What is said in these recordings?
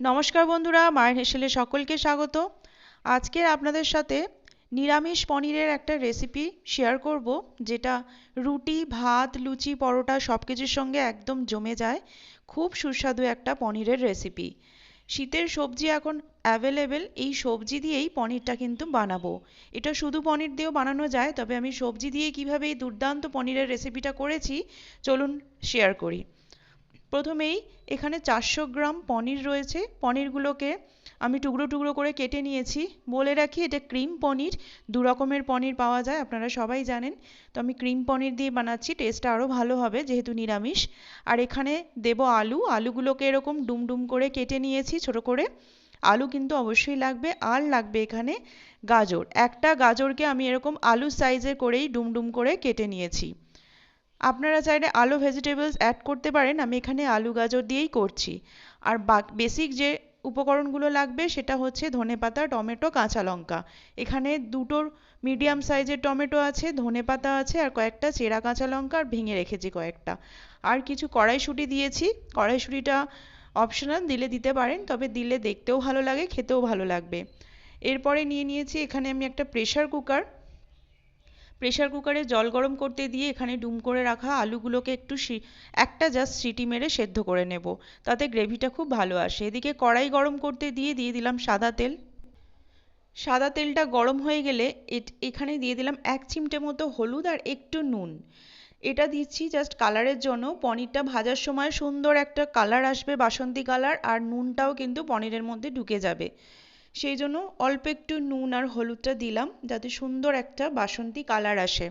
নমস্কার বন্ধুরা, মায়ের হেসেলে সকলকে স্বাগত। আজকে আপনাদের সাথে নিরামিষ পনিরের একটা রেসিপি শেয়ার করব, যেটা রুটি, ভাত, লুচি, পরোটা সব কিছুর সঙ্গে একদম জমে যায়। খুব সুস্বাদু একটা পনিরের রেসিপি শীতের সবজি এখন অ্যাভেলেবেল এই সবজি দিয়েই পনিরটা কিন্তু বানাবো। এটা শুধু পনির দিয়েও বানানো যায়, তবে আমি সবজি দিয়ে কীভাবে এই দুর্দান্ত পনিরের রেসিপিটা করেছি, চলুন শেয়ার করি। প্রথমেই এখানে চারশো গ্রাম পনির রয়েছে। পনিরগুলোকে আমি টুকরো টুকরো করে কেটে নিয়েছি। বলে রাখি, এটা ক্রিম পনির। দু রকমের পনির পাওয়া যায়, আপনারা সবাই জানেন। তো আমি ক্রিম পনির দিয়ে বানাচ্ছি, টেস্টটা আরও ভালো হবে, যেহেতু নিরামিষ। আর এখানে দেব আলু। আলুগুলোকে এরকম ডুম ডুম করে কেটে নিয়েছি, ছোট করে। আলু কিন্তু অবশ্যই লাগবে, আর লাগবে এখানে গাজর। একটা গাজরকে আমি এরকম আলু সাইজের করেই ডুম ডুম করে কেটে নিয়েছি। আপনারা চাইলে আলু ভেজিটেবলস অ্যাড করতে পারেন, আমি এখানে আলু গাজর দিয়েই করছি। আর বেসিক যে উপকরণগুলো লাগবে সেটা হচ্ছে ধনেপাতা, টমেটো, কাঁচা লঙ্কা। এখানে দুটোর মিডিয়াম সাইজের টমেটো আছে, ধনেপাতা আছে, আর কয়েকটা চেরা কাঁচা লঙ্কা, আর ভেঙে রেখেছি কয়েকটা। আর কিছু কড়াইশুঁটি দিয়েছি। কড়াইশুঁটিটা অপশনাল দিলে দিতে পারেন, তবে দিলে দেখতেও ভালো লাগে, খেতেও ভালো লাগবে। এরপরে নিয়ে নিয়েছি, এখানে আমি একটা প্রেশার কুকার প্রেশার কুকারে জল গরম করতে দিয়ে এখানে ডুম করে রাখা আলুগুলোকে একটু একটা জাস্ট সিটি মেরে সেদ্ধ করে নেব। তাতে গ্রেভিটা খুব ভালো আসে। এদিকে কড়াই গরম করতে দিয়ে দিয়ে দিলাম সাদা তেল। সাদা তেলটা গরম হয়ে গেলে এখানে দিয়ে দিলাম এক চিমটে মতো হলুদ আর একটু নুন। এটা দিচ্ছি জাস্ট কালারের জন্য। পনিরটা ভাজার সময় সুন্দর একটা কালার আসবে, বাসন্তী কালার, আর নুনটাও কিন্তু পনিরের মধ্যে ঢুকে যাবে। সেই জন্য অল্প একটু নুন আর হলুদটা দিলাম যাতে সুন্দর একটা বাসন্তী কালার আসে।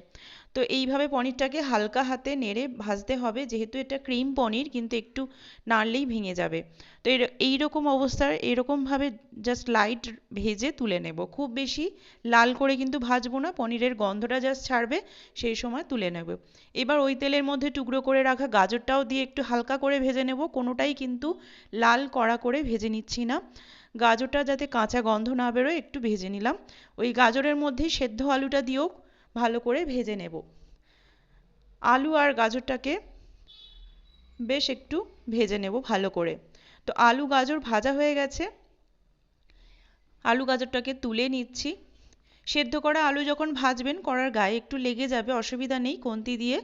তো এইভাবে পনিরটাকে হালকা হাতে নেড়ে ভাজতে হবে। যেহেতু এটা ক্রিম পনির, কিন্তু একটু নাড়লেই ভেঙে যাবে। তো এইরকম অবস্থায় এরকমভাবে জাস্ট লাইট ভেজে তুলে নেব। খুব বেশি লাল করে কিন্তু ভাজবো না, পনিরের গন্ধটা জাস্ট ছাড়বে, সেই সময় তুলে নেব। এবার ওই তেলের মধ্যে টুকরো করে রাখা গাজরটাও দিয়ে একটু হালকা করে ভেজে নেব। কোনোটাই কিন্তু লাল কড়া করে ভেজে নিচ্ছি না। গাজরটা যাতে কাঁচা গন্ধ না বেরোয়, একটু ভেজে নিলাম। ওই গাজরের মধ্যেই সেদ্ধ আলুটা দিয়েও ভালো করে ভেজে নেব। আলু আর গাজরটাকে বেশ একটু ভেজে নেব ভালো করে। তো আলু গাজর ভাজা হয়ে গেছে। আলু গাজরটাকে তুলে নিচ্ছি। সেদ্ধ করা আলু যখন ভাজবেন কড়ার গায়ে একটু লেগে যাবে, অসুবিধা নেই। কন্তি দিয়ে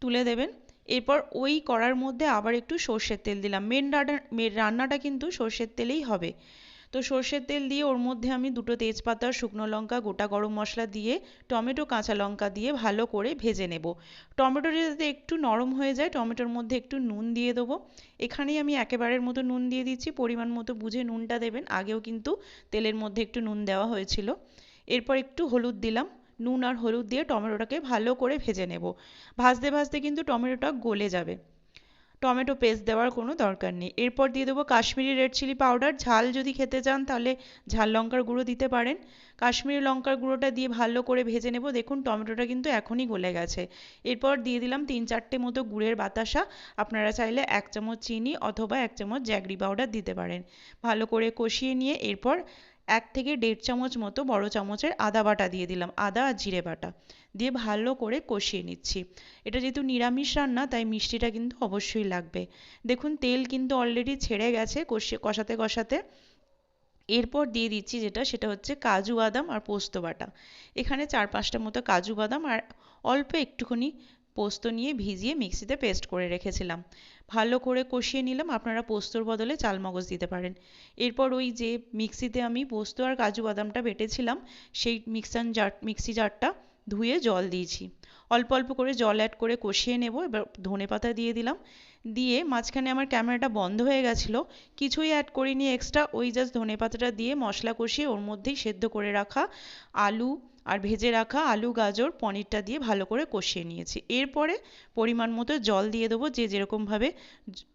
তুলে দেবেন। এরপর ওই কড়ার মধ্যে আবার একটু সর্ষের তেল দিলাম। মেন রান্নাটা কিন্তু সর্ষের তেলেই হবে। তো সর্ষের তেল দিয়ে ওর মধ্যে আমি দুটো তেজপাতা, শুকনো লঙ্কা, গোটা গরম মশলা দিয়ে, টমেটো, কাঁচা লঙ্কা দিয়ে ভালো করে ভেজে নেব। টমেটোটা যাতে একটু নরম হয়ে যায়, টমেটোর মধ্যে একটু নুন দিয়ে দেবো। এখানেই আমি একেবারের মতো নুন দিয়ে দিচ্ছি। পরিমাণ মতো বুঝে নুনটা দেবেন। আগেও কিন্তু তেলের মধ্যে একটু নুন দেওয়া হয়েছিল। এরপর একটু হলুদ দিলাম। নুন আর হলুদ দিয়ে টমেটোটাকে ভালো করে ভেজে নেব। ভাজতে ভাজতে কিন্তু টমেটোটা গলে যাবে। টমেটো পেস্ট দেওয়ার কোনো দরকার নেই। এরপর দিয়ে দেবো কাশ্মীরি রেড চিলি পাউডার ঝাল যদি খেতে চান তাহলে ঝাল লঙ্কার গুঁড়ো দিতে পারেন। কাশ্মীরি লঙ্কার গুঁড়োটা দিয়ে ভালো করে ভেজে নেব। দেখুন টমেটোটা কিন্তু এখনই গলে গেছে। এরপর দিয়ে দিলাম তিন চারটে মতো গুড়ের বাতাসা। আপনারা চাইলে এক চামচ চিনি অথবা এক চামচ জ্যাগরি পাউডার দিতে পারেন। ভালো করে কষিয়ে নিয়ে এরপর এক থেকে দেড় চামচ মতো বড় চামচের আদা বাটা দিয়ে দিলাম, আদা আর জিরে বাটা। দিয়ে ভালো করে কষিয়ে নিচ্ছি। এটা যেহেতু নিরামিষ রান্না, তাই মিষ্টিটা কিন্তু অবশ্যই লাগবে। দেখুন, তেল কিন্তু অলরেডি ছেড়ে গেছে কষিয়ে কষাতে কষাতে। এরপর দিয়ে দিচ্ছি যেটা, সেটা হচ্ছে কাজু বাদাম আর পোস্ত বাটা। এখানে চার পাঁচটা মতো কাজু বাদাম আর অল্প একটুখানি পোস্ত নিয়ে ভিজিয়ে মিক্সিতে পেস্ট করে রেখেছিলাম। ভালো করে কষিয়ে নিলাম, আপনারা পোস্তর বদলে চালমগজ দিতে পারেন। এরপর ওই যে মিক্সিতে আমি পোস্ত আর কাজু বাদামটা বেটেছিলাম, সেই মিক্সার জার, মিক্সি জারটা ধুয়ে জল দিয়েছি। অল্প অল্প করে জল অ্যাড করে কষিয়ে নেব, এবার ধনে পাতা দিয়ে দিলাম। দিয়ে মাঝখানে আমার ক্যামেরাটা বন্ধ হয়ে গেছিল, কিছুই অ্যাড করিনি এক্সট্রা ওই জাস্ট ধনে পাতাটা দিয়ে মশলা কষিয়ে ওর মধ্যেই সেদ্ধ করে রাখা আলু আর ভেজে রাখা আলু, গাজর, পনিরটা দিয়ে ভালো করে কষিয়ে নিয়েছি। এরপরে পরিমাণ মতো জল দিয়ে দেবো। যে যেরকমভাবে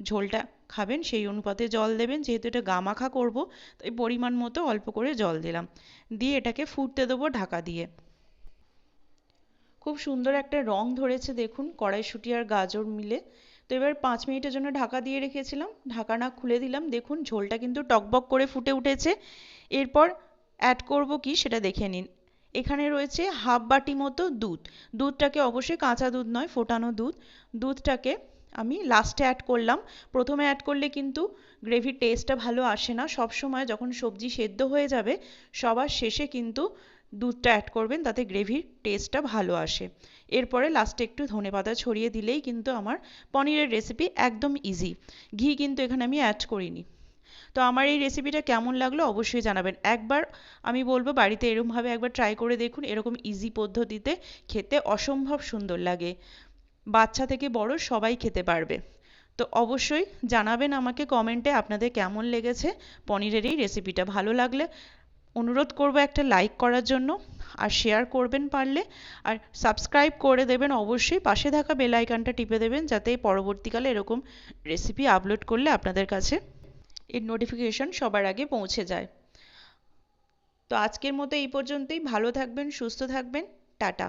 ঝোলটা খাবেন সেই অনুপাতে জল দেবেন। যেহেতু এটা গামাখা করব, তাই পরিমাণ মতো অল্প করে জল দিলাম। দিয়ে এটাকে ফুটতে দেবো ঢাকা দিয়ে। খুব সুন্দর একটা রং ধরেছে দেখুন, কড়াইশুঁটি আর গাজর মিলে। তো এবার পাঁচ মিনিটের জন্য ঢাকা দিয়ে রেখেছিলাম। ঢাকা না খুলে দিলাম। দেখুন, ঝোলটা কিন্তু টকবক করে ফুটে উঠেছে। এরপর অ্যাড করব কি সেটা দেখে নিন। এখানে রয়েছে হাফ বাটি মতো দুধ। দুধটাকে অবশ্যই কাঁচা দুধ নয়, ফোটানো দুধ। দুধটাকে আমি লাস্টে অ্যাড করলাম। প্রথমে অ্যাড করলে কিন্তু গ্রেভির টেস্টটা ভালো আসে না। সব সময় যখন সবজি সেদ্ধ হয়ে যাবে, সবার শেষে কিন্তু দুধটা অ্যাড করবেন, তাতে গ্রেভির টেস্টটা ভালো আসে। এরপরে লাস্টে একটু ধনে পাতা ছড়িয়ে দিলেই কিন্তু আমার পনিরের রেসিপি একদম ইজি ঘি কিন্তু এখানে আমি অ্যাড করিনি। তো আমার এই রেসিপিটা কেমন লাগল অবশ্যই জানাবেন। একবার আমি বলব বাড়িতে এরকমভাবে একবার ট্রাই করে দেখুন, এরকম ইজি পদ্ধতিতে খেতে অসম্ভব সুন্দর লাগে। বাচ্চা থেকে বড় সবাই খেতে পারবে। তো অবশ্যই জানাবেন আমাকে কমেন্টে আপনাদের কেমন লেগেছে পনিরের এই রেসিপিটা ভালো লাগলে অনুরোধ করব একটা লাইক করার জন্য, আর শেয়ার করবেন পারলে। আর সাবস্ক্রাইব করে দেবেন অবশ্যই, পাশে থাকা বেল আইকনটা টিপে দেবেন, যাতে পরবর্তীকালে এরকম রেসিপি আপলোড করলে আপনাদের কাছে এর নোটিফিকেশন সবার আগে পৌঁছে যায়। তো আজকের মতো এই পর্যন্তই। ভালো থাকবেন, সুস্থ থাকবেন। টাটা।